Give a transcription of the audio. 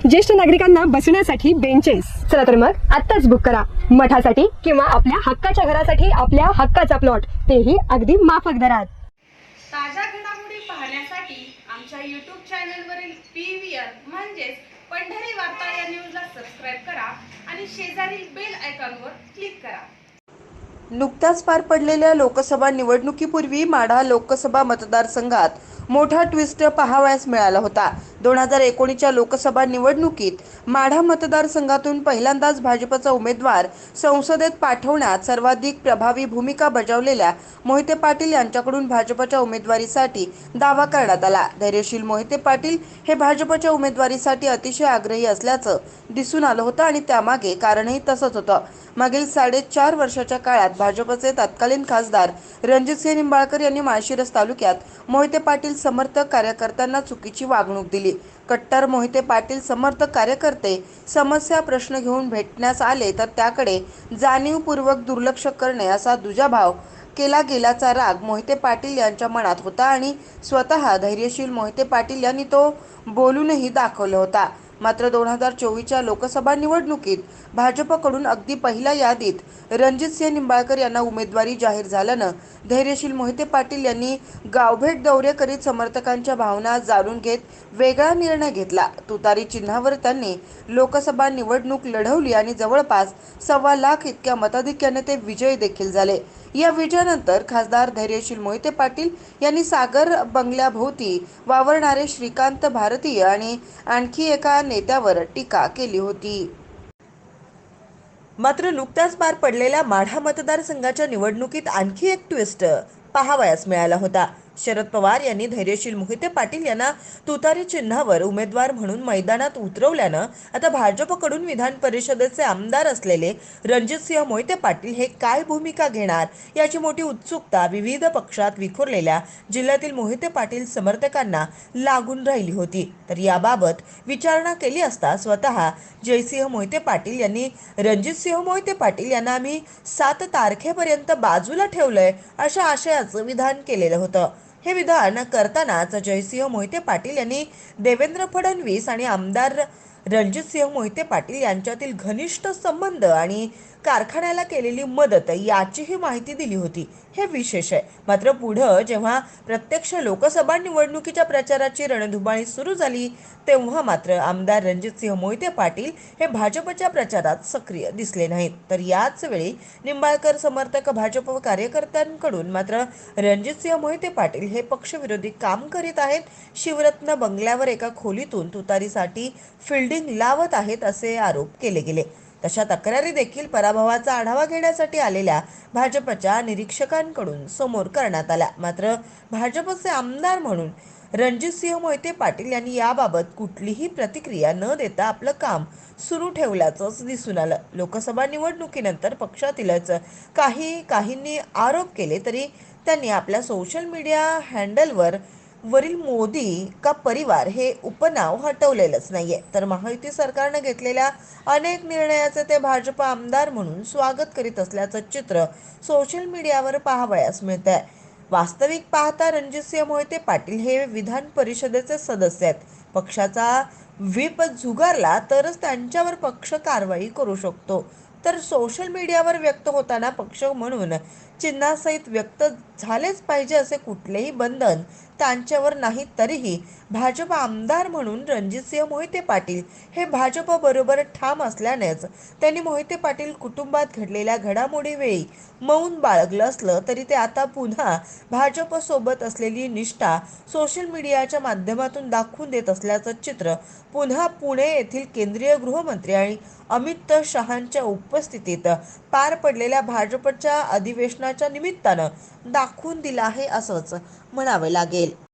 ज्येष्ठ नागरिकांना बसण्यासाठी बेंचेस चला तर मग आत्ताच बुक करा. मठासाठी किंवा आपल्या हक्काच्या घरासाठी आपल्या हक्काचा प्लॉट तेही अगदी माफक दरात. ताज्या घडामोडी पाहण्यासाठी आमच्या यूट्यूब चॅनलवरील पी व्ही आर म्हणजेच पंढरी वार्ता या न्यूजला सबस्क्राईब करा आणि शेजारील बेल आयकॉनवर क्लिक करा. नुकत्याच पार पडलेल्या लोकसभा निवडणुकीपूर्वी माढा लोकसभा मतदारसंघात मोठा ट्विस्ट पाहावयास मिळाला होता. दोन हजार एकोणीसच्या लोकसभा निवडणुकीत माढा मतदारसंघातून पहिल्यांदाच भाजपचा उमेदवार संसदेत पाठवण्यात सर्वाधिक प्रभावी भूमिका बजावलेल्या मोहिते पाटील यांच्याकडून भाजपच्या उमेदवारीसाठी दावा करण्यात आला. धैर्यशील मोहिते पाटील हे भाजपच्या उमेदवारीसाठी अतिशय आग्रही असल्याचं दिसून आलं होतं आणि त्यामागे कारणही तसंच होतं. मागील साडेचार वर्षाच्या काळात भाजपचे तत्कालीन खासदार रणजितसिंह निंबाळकर यांनी माळशिरस तालुक्यात मोहिते पाटील समर्थक कार्यकर्त्यांना चुकीची वागणूक दिली. कट्टर मोहिते पाटील समर्थक कार्यकर्ते समस्या प्रश्न घेऊन भेटण्यास आले तर त्याकडे जाणीवपूर्वक दुर्लक्ष करणे असा दुजाभाव केला गेल्याचा राग मोहिते पाटील यांच्या मनात होता आणि स्वतः धैर्यशील मोहिते पाटील यांनी तो बोलूनही दाखवला होता. मात्र दोन हजार चोवीसच्या लोकसभा निवडणुकीत भाजपकडून अगदी पहिल्या यादीत रणजित सिंह निंबाळकर यांना उमेदवारी जाहीर झाल्यानं धैर्यशील मोहिते पाटील यांनी गावभेट दौरे करीत समर्थकांच्या भावना जाणून घेत वेगळा निर्णय घेतला. तुतारी चिन्हावर त्यांनी लोकसभा निवडणूक लढवली आणि जवळपास सव्वा लाख इतक्या मताधिक्याने ते विजयी देखील झाले. या विजयानंतर खासदार धैर्यशील मोहिते पाटील यांनी सागर बंगल्याभोवती वावरणारे श्रीकांत भारतीय आणि आणखी एका नेत्यावर टीका केली होती. मात्र नुकत्याच पार पडलेल्या माढा मतदारसंघाच्या निवडणुकीत आणखी एक ट्विस्ट पाहावयास मिळाला होता. शरद पवार यांनी धैर्यशील मोहिते पाटील यांना तुतारी चिन्हावर उमेदवार म्हणून मैदानात उतरवल्यानं आता भाजपकडून विधान परिषदेचे आमदार असलेले रणजितसिंह मोहिते पाटील हे काय भूमिका घेणार याची मोठी उत्सुकता विविध पक्षात विखुरलेल्या जिल्ह्यातील मोहिते पाटील समर्थकांना लागून राहिली होती. तर याबाबत विचारणा केली असता स्वतः जयसिंह मोहिते पाटील यांनी रणजितसिंह मोहिते पाटील यांना आम्ही सात तारखेपर्यंत बाजूला ठेवलंय अशा आशयाचं विधान केलेलं होतं. हे विधान करतानाच जयसिंह मोहिते पाटील यांनी देवेंद्र फडणवीस आणि आमदार रणजितसिंह मोहिते पाटील यांच्यातील घनिष्ठ संबंध आणि कारखान्याला केलेली मदत याचीही माहिती दिली होती. हे विशेष आहे. मात्र पुढं जेव्हा प्रत्यक्ष लोकसभा निवडणुकीच्या प्रचाराची रणधुमाळी सुरू झाली तेव्हा मात्र आमदार रणजितसिंह मोहिते पाटील हे भाजपच्या प्रचारात सक्रिय दिसले नाहीत. तर याच वेळी निंबाळकर समर्थक भाजप कार्यकर्त्यांकडून मात्र रणजितसिंह मोहिते पाटील हे पक्षविरोधी काम करीत आहेत. शिवरत्न बंगल्यावर एका खोलीतून तुतारीसाठी फिल्डिंग लावत आहेत असे आरोप केले गेले. तशा तक्रारी देखील पराभवाचा आढावा घेण्यासाठी आलेल्या भाजपच्या निरीक्षकांकडून समोर करण्यात आल्या. मात्र भाजपचे आमदार म्हणून रणजितसिंह मोहिते पाटील यांनी याबाबत कुठलीही प्रतिक्रिया न देता आपलं काम सुरू ठेवल्याचंच दिसून आलं. लोकसभा निवडणुकीनंतर पक्षातीलच काही काहींनी आरोप केले तरी त्यांनी आपल्या सोशल मीडिया हँडलवर वरील मोदी का परिवार हे उपनाव हटवलेलंच नाहीये. तर महायुती सरकारनं घेतलेल्या अनेक निर्णयाचे ते भाजप आमदार म्हणून स्वागत करीत असल्याचं चित्र सोशल मीडियावर पाहावयास मिळत आहे वास्तविक पाहता रणजितसिंह मोहिते पाटील हे विधान परिषदेचे सदस्य आहेत. पक्षाचा व्हीप झुगारला तरच त्यांच्यावर पक्ष कारवाई करू शकतो. तर सोशल मीडियावर व्यक्त होताना पक्ष म्हणून चिन्हासहित व्यक्त झालेच पाहिजे असे कुठलेही बंधन त्यांच्यावर नाही तरीही भाजप आमदार म्हणून रणजितसिंह मोहिते पाटील हे भाजपबरोबर ठाम असल्यानेच त्यांनी मोहिते पाटील कुटुंबात घडलेल्या घडामोडीवेळी मौन बाळगलं असलं तरी ते आता पुन्हा भाजपसोबत असलेली निष्ठा सोशल मीडियाच्या माध्यमातून दाखवून देत असल्याचं चित्र पुन्हा पुणे येथील केंद्रीय गृहमंत्री आणि अमित शहांच्या उपस्थितीत पार पडलेल्या भाजपच्या अधिवेशनाच्या निमित्तानं दाखवून दिलं आहे असंच म्हणावं लागेल.